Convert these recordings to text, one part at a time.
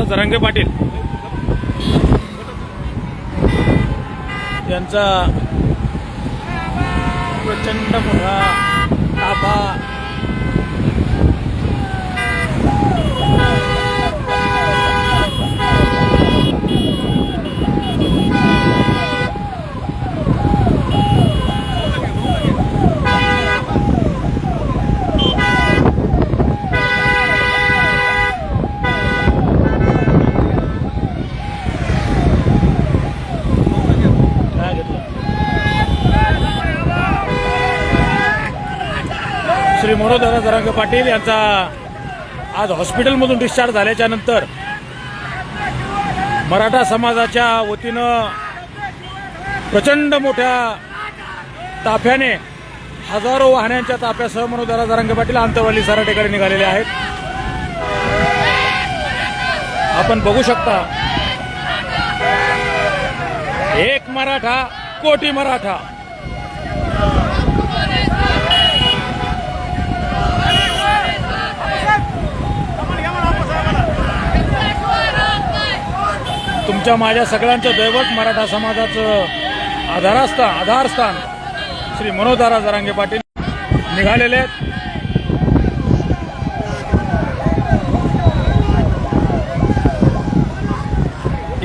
मनोजदादा जरांगे पाटील. यांचा प्रचंड मोठा ताफा काय घेतलं श्री मनोजदादा जरांगे पाटील यांचा आज हॉस्पिटलमधून डिस्चार्ज झाल्याच्यानंतर मराठा समाजाच्या वतीनं प्रचंड मोठ्या ताफ्याने हजारो वाहनांच्या ताफ्यासह मनोदरा जरांग पाटील अंतवाली सराटेकडे निघालेले आहेत. आपण बघू शकता एक मराठा कोटी मराठा. तुमच्या माझ्या सगळ्यांचं दैवत मराठा समाजाचं आधारस्थान आधारस्थान श्री मनोदारा जरांगे पाटील निघालेले आहेत.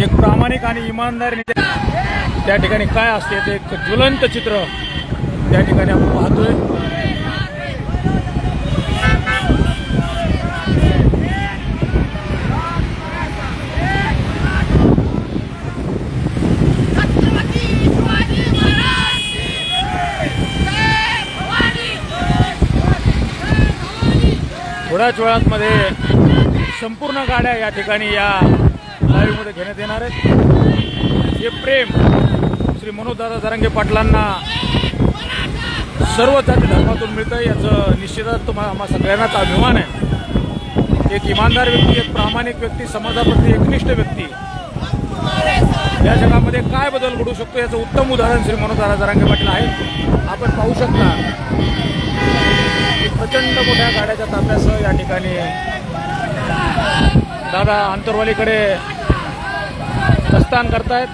एक प्रामाणिक आणि इमानदार त्या ठिकाणी काय असते ते एक ज्वलंत चित्र त्या ठिकाणी आपण पाहतोय. थोड्याच वेळांमध्ये संपूर्ण गाड्या या ठिकाणी या लाईव्हमध्ये घेण्यात येणार आहेत. हे प्रेम श्री मनोजदादा जरांगे पाटलांना सर्व जाती धर्मातून मिळतं याचं निश्चितच तुम्हाला आम्हा सगळ्यांनाच अभिमान आहे. एक इमानदार व्यक्ती एक प्रामाणिक व्यक्ती समाजाप्रती एकनिष्ठ व्यक्ती. या जगामध्ये काय बदल घडू शकतो याचं उत्तम उदाहरण श्री मनोजदादा जरांगे पाटील आहे आपण पाहू शकता. प्रचंड मोठ्या गाड्याच्या ताब्यासह या ठिकाणी दादा आंतरवालीकडे प्रस्थान करतायत.